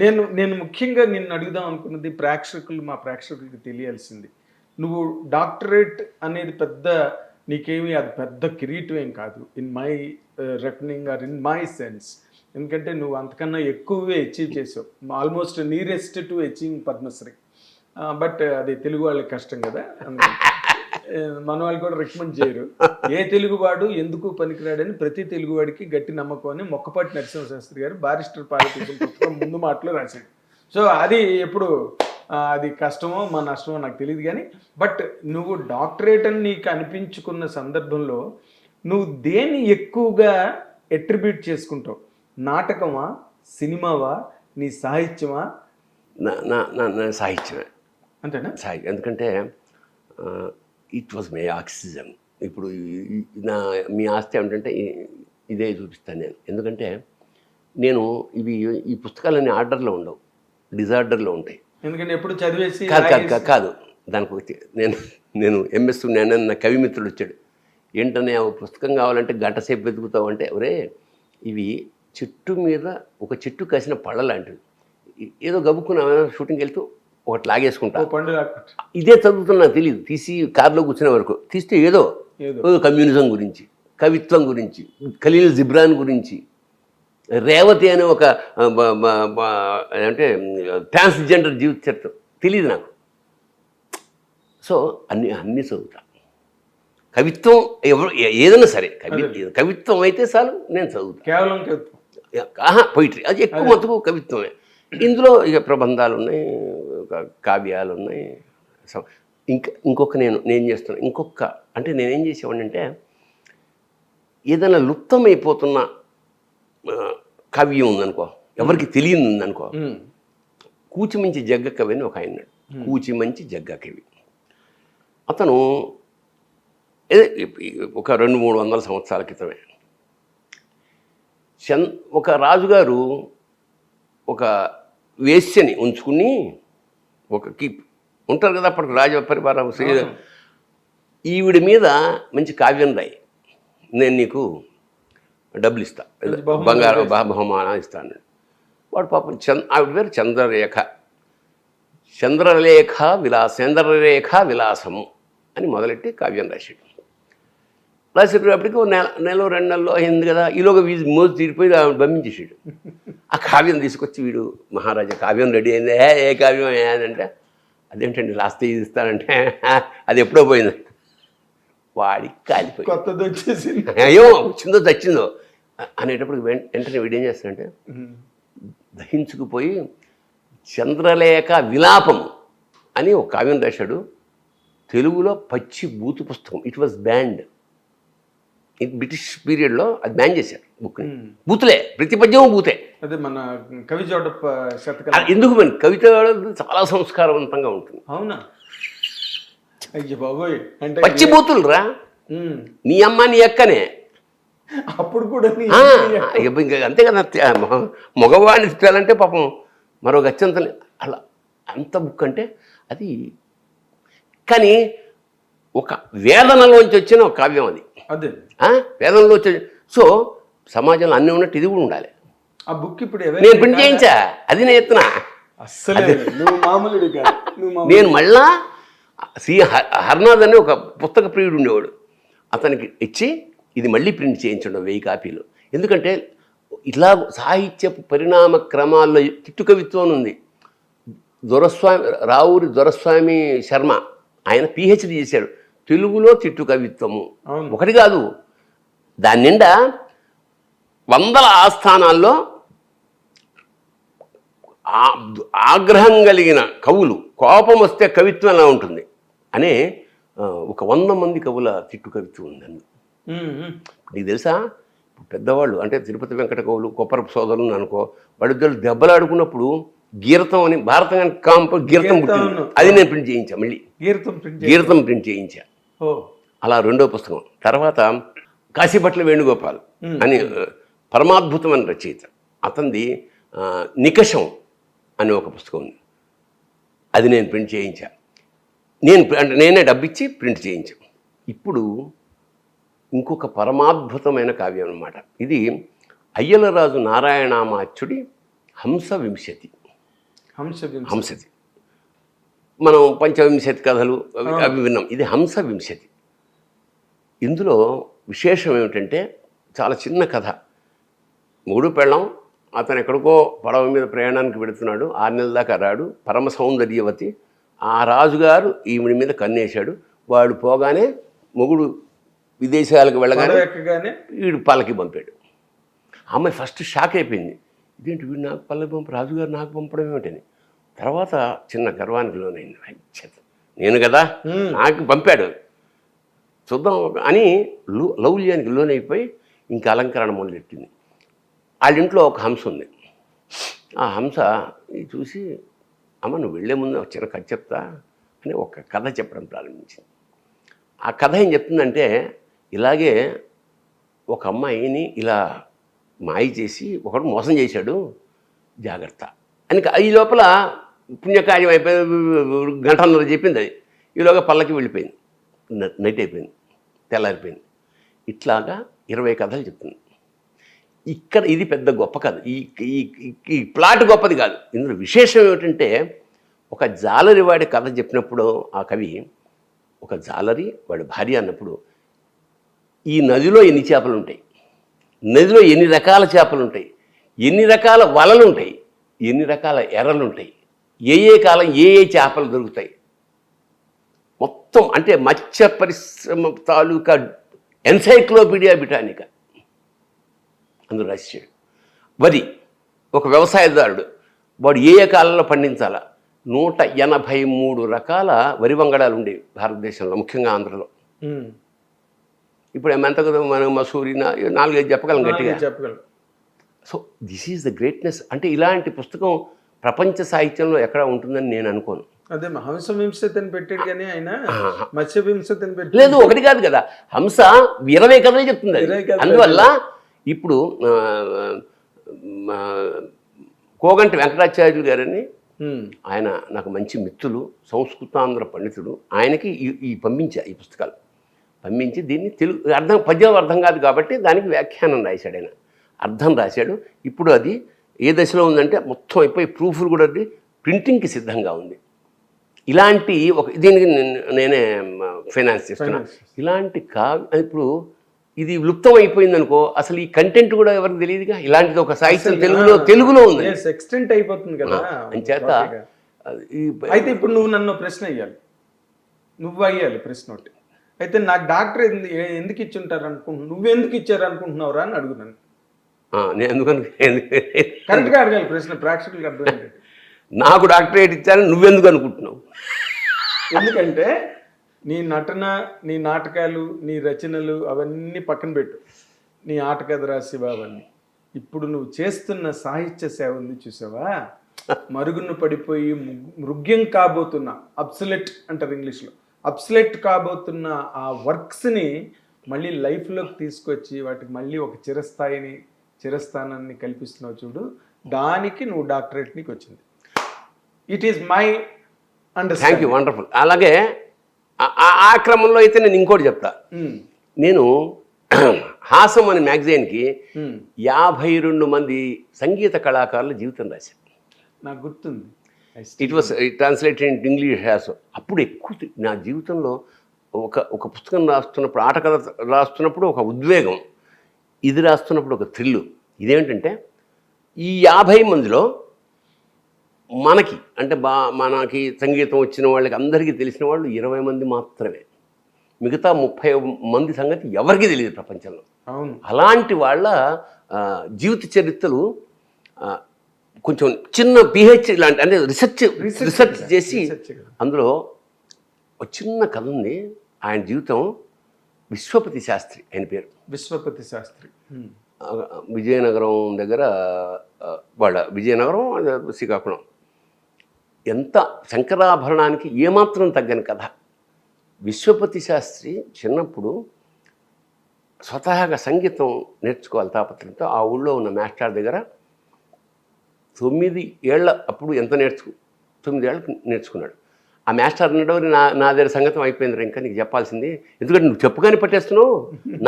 నేను నేను ముఖ్యంగా నిన్ను అడుగుదాం అనుకున్నది ప్రేక్షకులు మా ప్రేక్షకులకి తెలియాల్సింది. నువ్వు డాక్టరేట్ అనేది పెద్ద నీకేమి అది పెద్ద కిరీటం ఏం కాదు. In my reckoning or in my sense ఎందుకంటే నువ్వు అంతకన్నా ఎక్కువే అచీవ్ చేసావు. Almost nearest to achieving Padmashri but అది తెలుగు వాళ్ళకి కష్టం కదా. అందుకే. మన వాళ్ళు కూడా రికమెండ్ చేయరు. ఏ తెలుగువాడు ఎందుకు పనికిరాడని ప్రతి తెలుగువాడికి గట్టి నమ్మకం అని మొక్కపాటి నరసింహశాస్త్రి గారు బారిస్టర్ పాలిటిషన్ పుస్తకం ముందు మాటలో రాశాడు సో అది ఎప్పుడు అది కష్టమో మా నష్టమో నాకు తెలియదు కానీ బట్ నువ్వు డాక్టరేట్ అని నీకు అనిపించుకున్న సందర్భంలో నువ్వు దేన్ని ఎక్కువగా ఎట్రిబ్యూట్ చేసుకుంటావు? నాటకమా? సినిమావా? నీ సాహిత్యమా? నా నా సాహిత్యమే. అంతేనా? సాహిత్యం. ఎందుకంటే ఇట్ వాజ్ మై ఆక్సిజన్ ఇప్పుడు నా మీ ఆస్తి ఏమిటంటే ఇదే చూపిస్తాను నేను. ఎందుకంటే నేను ఇవి ఈ పుస్తకాలన్నీ ఆర్డర్లో ఉండవు. డిజార్డర్లో ఉంటాయి. ఎందుకంటే ఎప్పుడు చదివేసి కాదు కాదు కాదు. దానికి నేను నేను ఎంఎస్ నేను నా కవి మిత్రుడు వచ్చాడు. ఏంటనే ఒక పుస్తకం కావాలంటే గంట సేపు వెతుకుతావు అంటే ఒరే ఇవి చెట్టు మీద ఒక చెట్టు కాసిన పళ్ళ లాంటివి. ఏదో గబుక్కున షూటింగ్కి వెళ్తూ ఒకటి లాగేసుకుంటా. ఇదే చదువుతున్నా తెలియదు తీసి కారులో కూర్చునే వరకు. తీస్తే ఏదో కమ్యూనిజం గురించి కవిత్వం గురించి ఖలీల్ జిబ్రాన్ గురించి రేవతి అనే ఒక అంటే ట్రాన్స్జెండర్ జీవిత చరిత్ర. తెలియదు నాకు. సో అన్ని అన్ని చదువుతా. కవిత్వం ఎవరు ఏదైనా సరే కవి కవిత్వం అయితే చాలు నేను చదువుతా. కేవలం కవిత్వం. ఆహా పొయిటరీ అది ఎక్కువ మటుకు కవిత్వమే. ఇందులో ఇక ప్రబంధాలు ఉన్నాయి ఒక కావ్యాలు ఉన్నాయి ఇంకా ఇంకొక నేను నేను చేస్తున్నా ఇంకొక అంటే నేనేం చేసేవాడిని అంటే ఏదైనా లుప్తమైపోతున్న ఆ, కావ్యం ఉందనుకో ఎవరికి తెలియదు ఉందనుకో ఉమ్. కూచిమంచి జగ్గ కవి అని ఒక ఆయన కూచిమంచి జగ్గ కవి. అతను ఒక రెండు మూడు వందల సంవత్సరాల క్రితమే. చన్ ఒక రాజుగారు ఒక వేశ్యని ఉంచుకుని ఒక కీప్ ఉంటారు కదా అప్పటికి రాజ పరివారం శ్రీ ఈవిడ మీద మంచి కావ్యం రాయి. నేను నీకు డబ్బులు ఇస్తా బంగారం బహు- బహుమానం ఇస్తాను వాడు పాపం చంద్ర ఆవిడ పేరు చంద్రరేఖ. చంద్రలేఖ విలాస చంద్రరేఖ విలాసము అని మొదలెట్టి కావ్యం రాశాడు. రాసేటప్పటికి నెల నెల రెండు నెలలో అయింది కదా ఈలోగా వీధి మోజు తీరిపోయి ఆవిడ బంధించేసాడు ఆ కావ్యం తీసుకొచ్చి వీడు మహారాజా కావ్యం రెడీ అయింది. ఏ ఏ కావ్యం అంటే అదేంటండి లాస్ట్ ఇది ఇస్తానంటే అది ఎప్పుడో పోయింది. వాడికి కాలిపోయి కొత్తది వచ్చేసి అయ్యో వచ్చిందో చచ్చిందో అనేటప్పుడు వెంటనే వీడు ఏం చేస్తాడంటే దహించుకుపోయి చంద్రలేఖ విలాపం అని ఒక కావ్యం రాశాడు. తెలుగులో పచ్చి బూతు పుస్తకం. ఇట్ వాజ్ బ్యాండ్ బ్రిటిష్ పీరియడ్లో అది బ్యాన్ చేశారు బుక్ని. బూతులే ప్రతి పద్యం బూతే. అదే మన కవి అది ఎందుకు మరి? కవిత చాలా సంస్కారవంతంగా ఉంటుంది. అవునా? అయ్య బాబోయ్. అంటే పచ్చి బూతులు రా. నీ అమ్మ నీ అక్కనే. అప్పుడు కూడా ఇక అంతే కదా మగవాడిని తిట్టాలంటే పాపం మరో గత్యంత అలా అంత బుక్ అంటే అది కానీ ఒక వేదనలోంచి వచ్చిన ఒక కావ్యం అది. అదే? వేదనలో వచ్చే సో సమాజంలో అన్నీ ఉన్నట్టు ఇది కూడా ఉండాలి. ఆ బుక్ ఇప్పుడు నేను ప్రింట్ చేయించా? అది నేను ఎత్తున? నేను మళ్ళా సి హర్నాథ్ అనే ఒక పుస్తక ప్రియుడు ఉండేవాడు. అతనికి ఇచ్చి ఇది మళ్ళీ ప్రింట్ చేయించండి వెయ్యి కాపీలు. ఎందుకంటే ఇలా సాహిత్య పరిణామ క్రమాల్లో తిట్టు కవిత్వం ఉంది. దొరస్వామి రావురి దొరస్వామి శర్మ ఆయన పిహెచ్డి చేశాడు. తెలుగులో తిట్టు కవిత్వము. ఒకటి కాదు దాని నిండా వందల ఆస్థానాల్లో ఆగ్రహం కలిగిన కవులు కోపం వస్తే కవిత్వం ఎలా ఉంటుంది అనే ఒక వంద మంది కవుల తిట్టు కవిత్వం ఉందండి. నీకు తెలుసా పెద్దవాళ్ళు అంటే తిరుపతి వెంకట కవులు కొప్పరపు సోదరులు అనుకో వాళ్ళిద్దరు దెబ్బలాడుకున్నప్పుడు గీరతం అని భారతం కాంప గీరతం పుట్టింది. అది నేను ప్రింట్ చేయించా మళ్ళీ గీర్తం ప్రింట్. గీరతం ప్రింట్ చేయించా అలా రెండో పుస్తకం. తర్వాత కాశీపట్ల వేణుగోపాల్ అని పరమాద్భుతమైన రచయిత. అతనిది నికషం అనే ఒక పుస్తకం ఉంది. అది నేను ప్రింట్ చేయించా. నేను అంటే నేనే డబ్బిచ్చి ప్రింట్ చేయించా. ఇప్పుడు ఇంకొక పరమాద్భుతమైన కావ్యం అన్నమాట. ఇది అయ్యలరాజు నారాయణామాచ్యుడి హంస వింశతి హంస హంసతి మనం పంచవింశతి కథలు అవి విన్నాం. ఇది హంస వింశతి. ఇందులో విశేషం ఏమిటంటే చాలా చిన్న కథ. మూడు పెళ్ళం అతను ఎక్కడికో పడవ మీద ప్రయాణానికి పెడుతున్నాడు ఆరు నెలల దాకా రాడు. పరమ సౌందర్యవతి. ఆ రాజుగారు ఈవిడి మీద కన్నేశాడు. వాడు పోగానే మొగుడు విదేశాలకు వెళ్ళగానే వీడు పల్లకి పంపాడు. అమ్మాయి ఫస్ట్ షాక్ అయిపోయింది. ఇదేంటి వీడు నాకు పల్లకి పంప రాజుగారు నాకు పంపడం ఏమిటని. తర్వాత చిన్న గర్వానికి లోనైంది. నేను కదా. నాకు పంపాడు. చూద్దాం అని లు లౌల్యానికి లోనైపోయి ఇంకా అలంకరణ మొదలెట్టింది. వాళ్ళ ఇంట్లో ఒక హంస ఉంది. ఆ హంస చూసి అమ్మ నువ్వు వెళ్ళే ముందు ఒక చిన్న కథ చెప్తా అని ఒక కథ చెప్పడం ప్రారంభించింది. ఆ కథ ఏం చెప్తుందంటే ఇలాగే ఒక అమ్మాయిని ఇలా మాయ చేసి ఒకడు మోసం చేశాడు జాగ్రత్త అని ఈ లోపల పుణ్యకార్యం అయిపోయి గంటన్నర చెప్పింది అది. ఈలోగా పల్లకి వెళ్ళిపోయింది. నైట్ అయిపోయింది. తెల్లారిపోయింది. ఇట్లాగా ఇరవై కథలు చెప్తుంది. ఇక్కడ ఇది పెద్ద గొప్ప కథ. ఈ ఈ ఈ- ఈ ప్లాట్ గొప్పది కాదు. ఇందులో విశేషం ఏమిటంటే ఒక జాలరి వాడి కథ చెప్పినప్పుడు ఆ కవి ఒక జాలరి వాడి భార్య అన్నప్పుడు ఈ నదిలో ఎన్ని చేపలు ఉంటాయి? నదిలో ఎన్ని రకాల చేపలు ఉంటాయి? ఎన్ని రకాల వలలు ఉంటాయి? ఎన్ని రకాల ఎర్రలు ఉంటాయి? ఏ ఏ కాలం ఏ ఏ చేపలు దొరుకుతాయి. మొత్తం అంటే మత్స్య పరిశ్రమ తాలూకా ఎన్సైక్లోపీడియా బిటానికా. అందులో రాశాడు వరి ఒక వ్యవసాయదారుడు వాడు ఏ ఏ కాలంలో పండించాలా? నూట ఎనభై మూడు రకాల వరి వంగడాలు ఉండేవి భారతదేశంలో ముఖ్యంగా ఆంధ్రలో. ఇప్పుడు ఎంత కదా మనం మసూరి నాలుగైదు చెప్పగలం గట్టిగా. నాలుగే చెప్పగలను so this is the greatness. అంటే ఇలాంటి పుస్తకం ప్రపంచ సాహిత్యంలో ఎక్కడ ఉంటుందని నేను అనుకోను. అదే హంస వింశతిని పెట్టాడు కానీ ఆయన మత్స్య వింశతిని పెట్టి లేదు ఒకటి కాదు కదా. హంస ఇరవై కథలు చెప్తుంది. అందువల్ల ఇప్పుడు కోగంటి వెంకటాచార్యులు గారని. ఆయన నాకు మంచి మిత్రులు సంస్కృతాంధ్ర పండితుడు. ఆయనకి ఈ ఈ పంపించా ఈ పుస్తకాలు. పంపించి దీన్ని తెలుగు అర్థం పద్యం అర్థం కాదు కాబట్టి దానికి వ్యాఖ్యానం రాశాడు ఆయన. అర్థం రాశాడు. ఇప్పుడు అది ఏ దశలో ఉందంటే మొత్తం అయిపోయి ప్రూఫ్లు కూడా ప్రింటింగ్కి సిద్ధంగా ఉంది. ఇలాంటి ఒక దీనికి నేను- నేనే ఫైనాన్స్ చేస్తున్నా. ఇలాంటి కావ్య ఇప్పుడు ఇది లుప్తం అయిపోయింది అనుకో అసలు ఈ కంటెంట్ కూడా ఎవరికి తెలియదుగా? ఇలాంటిది ఒక సాహిత్యం తెలుగులో తెలుగులో ఉంది. extent అయిపోతుంది కదా. అంచేత అయితే ఇప్పుడు నువ్వు నన్ను ప్రశ్న అయ్యాలి నువ్వు అయ్యాలి ప్రశ్న ఒకటి. అయితే నాకు డాక్టర్ ఎందుకు ఇచ్చి ఉంటారు అనుకుంటున్నావు నువ్వు ఎందుకు ఇచ్చారు అనుకుంటున్నావురా అని అడుగున్నాను ఎందుకని అడగాలి ప్రశ్న ప్రేక్షకులకు నాకు డాక్టరేట్ ఇచ్చారని నువ్వెందుకు అనుకుంటున్నావు? ఎందుకంటే నీ నటన నీ నాటకాలు నీ రచనలు అవన్నీ పక్కన పెట్టు. నీ ఆటకథ రాసివ అవన్నీ ఇప్పుడు నువ్వు చేస్తున్న సాహిత్య సేవ ఉంది చూసావా? మరుగున పడిపోయి మృగ్యం కాబోతున్న అబ్సలెట్ అంటారు ఇంగ్లీష్లో. అబ్సలెట్ కాబోతున్న ఆ వర్క్స్ని మళ్ళీ లైఫ్లోకి తీసుకొచ్చి వాటికి మళ్ళీ ఒక చిరస్థాయిని చిరస్థానాన్ని కల్పిస్తున్నావు చూడు. దానికి నువ్వు డాక్టరేట్ నీకు వచ్చింది. It is my thank understanding you wonderful అలాగే ఆ- క్రమంలో అయితే నేను ఇంకోటి చెప్తా. నేను హాసం అనే మ్యాగజైన్కి యాభై రెండు మంది సంగీత కళాకారుల జీవితం రాశాను నాకు గుర్తుంది. It was translated in English has అప్పుడు ఎక్కువ నా జీవితంలో ఒక ఒక పుస్తకం రాస్తున్నప్పుడు ఆట కథ రాస్తున్నప్పుడు ఒక ఉద్వేగం. ఇది రాస్తున్నప్పుడు ఒక థ్రిల్లు. ఇదేంటంటే ఈ యాభై మందిలో మనకి అంటే బా మనకి సంగీతం వచ్చిన వాళ్ళకి అందరికీ తెలిసిన వాళ్ళు ఇరవై మంది మాత్రమే. మిగతా ముప్పై మంది సంగతి ఎవరికీ తెలియదు ప్రపంచంలో. అలాంటి వాళ్ళ జీవిత చరిత్రలు కొంచెం చిన్న పిహెచ్ లాంటి అంటే రీసెర్చ్ రీసెర్చ్ చేసి. అందులో ఒక చిన్న కథ ఉంది. ఆయన జీవితం విశ్వపతి శాస్త్రి ఆయన పేరు. విశ్వపతి శాస్త్రి. విజయనగరం దగ్గర వాళ్ళ విజయనగరం శ్రీకాకుళం. ఎంత శంకరాభరణానికి ఏమాత్రం తగ్గని కథ. విశ్వపతి శాస్త్రి చిన్నప్పుడు స్వతహాగా సంగీతం నేర్చుకోవాలి తాపత్రయంతో ఆ ఊళ్ళో ఉన్న మాస్టర్ దగ్గర తొమ్మిది ఏళ్ళ అప్పుడు ఎంత నేర్చుకు తొమ్మిది ఏళ్ళకి నేర్చుకున్నాడు. ఆ మాస్టర్ అన్నాడు నా నా దగ్గర సంగతం అయిపోయింది ఇంకా నీకు చెప్పాల్సింది. ఎందుకంటే నువ్వు చెప్పుకొని పట్టేస్తున్నావు.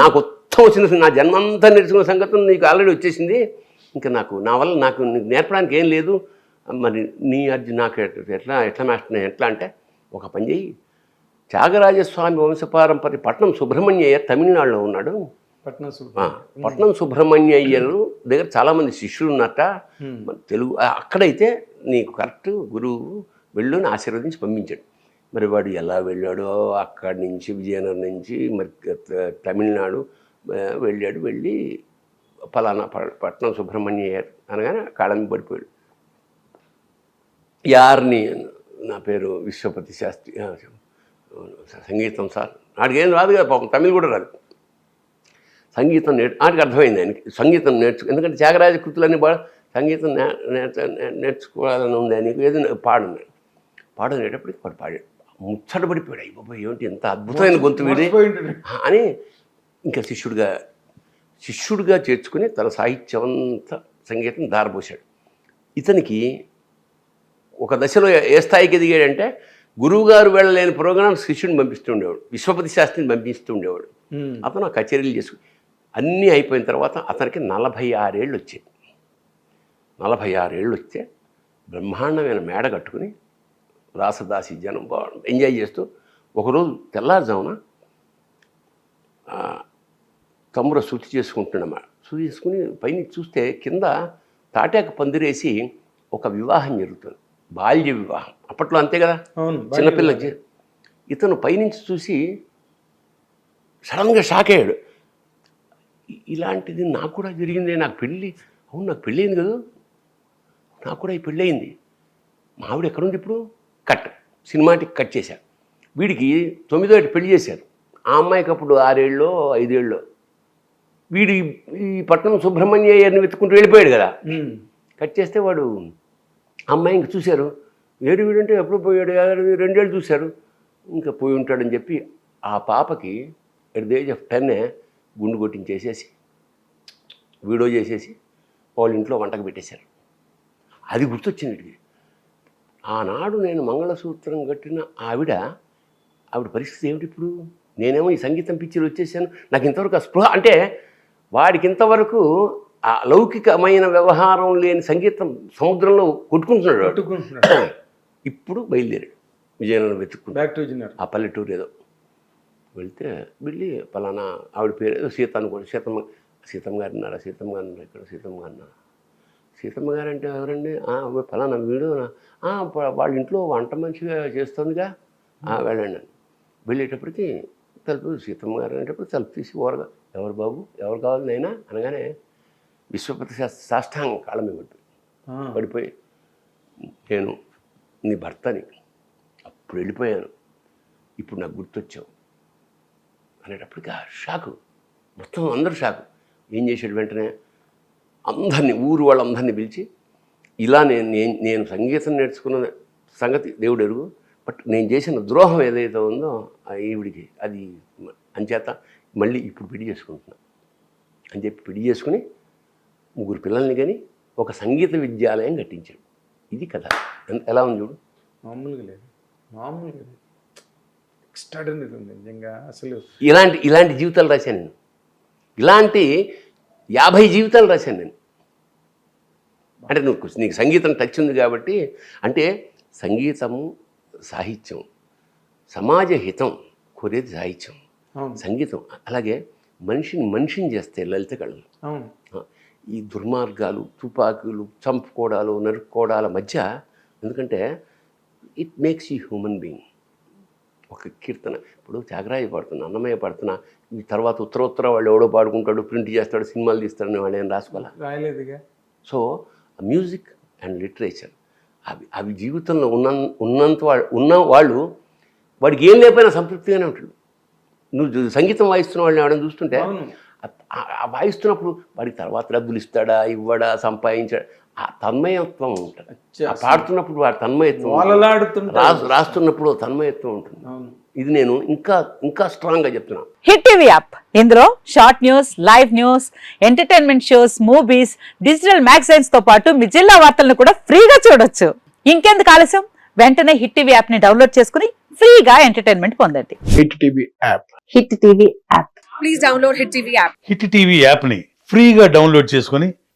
నాకు మొత్తం వచ్చిన నా జన్మంతా నేర్చుకున్న సంగతం నీకు ఆల్రెడీ వచ్చేసింది. ఇంకా నాకు నా వల్ల నాకు నీకు నేర్పడానికి ఏం లేదు. మరి నీ అది నాకు ఎట్లా ఎట్లా మాస్టర్ ఎట్లా అంటే ఒక పని చెయ్యి. త్యాగరాజస్వామి వంశపారంపర్య పట్నం సుబ్రహ్మణ్య అయ్యర్ తమిళనాడులో ఉన్నాడు. పట్నం పట్నం సుబ్రహ్మణ్య అయ్యర్ దగ్గర చాలామంది శిష్యులు ఉన్నట్ట తెలుగు అక్కడైతే నీకు కరెక్ట్ గురువు వెళ్ళు ఆశీర్వదించి పంపించాడు. మరి వాడు ఎలా వెళ్ళాడో అక్కడి నుంచి విజయనగరం నుంచి మరి తమిళనాడు వెళ్ళాడు. వెళ్ళి ఫలానా పట్నం సుబ్రహ్మణ్య అనగానే కాళ్ళని పడిపోయాడు. యార్ని నా పేరు విశ్వపతి శాస్త్రి సంగీతం సార్. నాడికేం రాదు కదా పాపం తమిళ కూడా రాదు. సంగీతం నేర్చు నాటికి అర్థమైంది ఆయనకి. సంగీతం నేర్చు ఎందుకంటే త్యాగరాజ కృతులన్నీ బాగా సంగీతం నేర్చు నేర్చుకోవాలని ఉంది ఆయనకి. ఏదో పాడున్నాడు. పాడనేటప్పటికి వాడు పాడాడు ముచ్చట పడిపోయాడు. అయ్యి బాబా ఏమిటి ఎంత అద్భుతమైన గొంతు వీడి. అని ఇంకా శిష్యుడిగా శిష్యుడిగా చేర్చుకుని తన సాహిత్యం అంతా సంగీతం దారపోశాడు ఇతనికి ఒక దశలో ఏ స్థాయికి ఎదిగాడంటే గురువుగారు వెళ్ళలేని ప్రోగ్రాం శిష్యుడిని పంపిస్తూ ఉండేవాడు. విశ్వపతి శాస్త్రిని పంపిస్తూ ఉండేవాడు. ఉమ్. అతను ఆ కచేరీలు చేసుకు అన్నీ అయిపోయిన తర్వాత అతనికి నలభై ఆరేళ్ళు వచ్చాయి. నలభై ఆరేళ్ళు వస్తే బ్రహ్మాండమైన మేడ కట్టుకుని రాసదాసి జనం బాగా ఎంజాయ్ చేస్తూ ఒకరోజు తెల్లారుజామున తమ్ముడు శుద్ధి చేసుకుంటున్నమాట శుద్ధి చేసుకుని పైన చూస్తే కింద తాటాకు పందిరేసి ఒక వివాహం జరుగుతుంది. బాల్య వివాహం. అప్పట్లో అంతే కదా? చిన్నపిల్ల ఇతను పైనుంచి చూసి సడన్గా షాక్ అయ్యాడు. ఇలాంటిది నాకు కూడా జరిగింది నాకు పెళ్ళి అవును నాకు పెళ్ళయింది కదా? నాకు కూడా ఈ పెళ్ళి అయింది మా ఆవిడ ఎక్కడుంది ఇప్పుడు? కట్ సినిమాటిక్ కట్ చేశారు వీడికి తొమ్మిదో పెళ్ళి చేశారు. ఆ అమ్మాయికి అప్పుడు ఆరేళ్ళలో ఐదేళ్ళలో వీడు ఈ- పట్టణం సుబ్రహ్మణ్య అయ్యర్ని వెతుక్కుంటూ వెళ్ళిపోయాడు కదా. కట్ చేస్తే వాడు అమ్మాయి ఇంక చూశారు. ఏడు వీడంటే ఎప్పుడు పోయాడు? రెండేళ్ళు చూశారు. ఇంకా పోయి ఉంటాడని చెప్పి ఆ పాపకి ఎట్ ద ఏజ్ ఆఫ్ టెన్నే గుండు కొట్టించేసేసి వీడియో చేసేసి వాళ్ళ ఇంట్లో వంటకు పెట్టేశారు. అది గుర్తొచ్చింది ఆనాడు నేను మంగళసూత్రం కట్టిన ఆవిడ ఆవిడ పరిస్థితి ఏమిటి ఇప్పుడు? నేనేమో ఈ సంగీతం పిక్చర్ వచ్చేసాను. నాకు ఇంతవరకు ఆ స్పృహ అంటే వాడికి ఇంతవరకు ఆ లౌకికమైన వ్యవహారం లేని సంగీతం సముద్రంలో కొట్టుకుంటున్నాడు ఇప్పుడు బయలుదేరాడు. విజయనగరం వెతుక్కుంటూ. Back to Vizianagaram. ఆ పల్లెటూరు ఏదో. వెళ్తే వెళ్ళి పలానా ఆవిడ పేరు ఏదో సీత అనుకోండి. సీతమ్మ సీతమ్మ గారు ఉన్నారా? సీతమ్మ గారు ఉన్నారు ఇక్కడ? సీతమ్మ గారు ఉన్నారు? సీతమ్మ గారు అంటే ఎవరండి? "ఆ, అవ్వ పలానా వీడు "ఆ, ప- వాళ్ళ ఇంట్లో వంట మంచిగా చేస్తుందిగా. "ఆ, వెళ్ళండి. అని వెళ్ళేటప్పటికి తలుపు సీతమ్మ గారు అనేటప్పుడు తలుపు తీసి ఓరగా ఎవరు బాబు? ఎవరు కావాలి నైనా అనగానే విశ్వపతి సాష్టాంగ కాళ్ళ మీద పడిపోయి. పడిపోయి నేను నీ భర్తని అప్పుడు వెళ్ళిపోయాను. ఇప్పుడు నాకు గుర్తొచ్చావు. అనేటప్పటికి ఆ షాకు మొత్తం అందరూ షాకు. ఏం చేశాడు వెంటనే? అందరినీ ఊరు వాళ్ళందరినీ పిలిచి ఇలా నేను నేను సంగీతం నేర్చుకున్న సంగతి దేవుడు ఎరుగు బట్ నేను చేసిన ద్రోహం ఏదైతే ఉందో ఆ ఈవిడికి అది అంచేత మళ్ళీ ఇప్పుడు పిడి చేసుకుంటున్నా. అని చెప్పి పిడి చేసుకుని ముగ్గురు పిల్లల్ని కానీ ఒక సంగీత విద్యాలయం కట్టించాడు ఇది కథ. ఎలా ఉంది చూడు? మామూలుగా లేదు. మామూలుగా లేదు. ఎక్స్ట్రాడనరీ ఉంది నిజంగా. అసలు ఇలాంటి ఇలాంటి జీవితాలు రాశాను నేను. ఇలాంటి యాభై జీవితాలు రాశాను నేను. అంటే నువ్వు నీకు సంగీతం టచ్ ఉంది కాబట్టి అంటే సంగీతము సాహిత్యం సమాజ హితం కోరేది సాహిత్యం. సంగీతం అలాగే మనిషిని మనిషిని చేస్తే లలిత కళలు. ఈ దుర్మార్గాలు తుపాకులు చంపుకోవడాలు నరుక్కోవడాల మధ్య ఎందుకంటే it makes you human being ఒక కీర్తన ఇప్పుడు త్యాగరాజ పాడుతున్నా అన్నమయ్య పాడుతున్నా ఈ తర్వాత ఉత్తర ఉత్తర వాళ్ళు ఎవడో పాడుకుంటాడు ప్రింట్ చేస్తాడు సినిమాలు తీస్తాడని వాళ్ళు ఏం రాసుకోవాలా? రాయలేదుగా. So music and literature. అవి అవి జీవితంలో ఉన్న ఉన్నంత వాళ్ళు ఉన్న వాళ్ళు వాడికి ఏం లేకపోయినా సంతృప్తిగానే ఉంటాడు నువ్వు సంగీతం వాయిస్తున్న వాళ్ళని ఎవరైనా చూస్తుంటే వాయిస్తున్నప్పుడు వాడికి తర్వాత డబ్బులు ఇస్తాడా ఇవ్వడా సంపాదించాడా ఆ తన్మయత్వం ఉంటుంది. ఆ పాడుతున్నప్పుడు వాడి తన్మయత్వం రాస్తున్నప్పుడు తన్మయత్వం ఉంటుంది. ఇది నేను ఇంకా ఇంకా స్ట్రాంగ్గా చెప్తున్నాను హిట్ టీవీ యాప్. ఇందులో short news live news entertainment shows movies digital మ్యాగజైన్స్తో పాటు మీ జిల్లా వార్తలను కూడా ఫ్రీగా చూడొచ్చు. ఇంకెందుకు ఆలస్యం? వెంటనే హిట్ టీవీ యాప్ని డౌన్లోడ్ చేసుకుని ఫ్రీగా ఎంటర్టైన్మెంట్ పొందండి. Hit TV app. Hit TV app. Please download Hit TV app. Hit TV యాప్ని ఫ్రీగా డౌన్లోడ్ చేసుకొని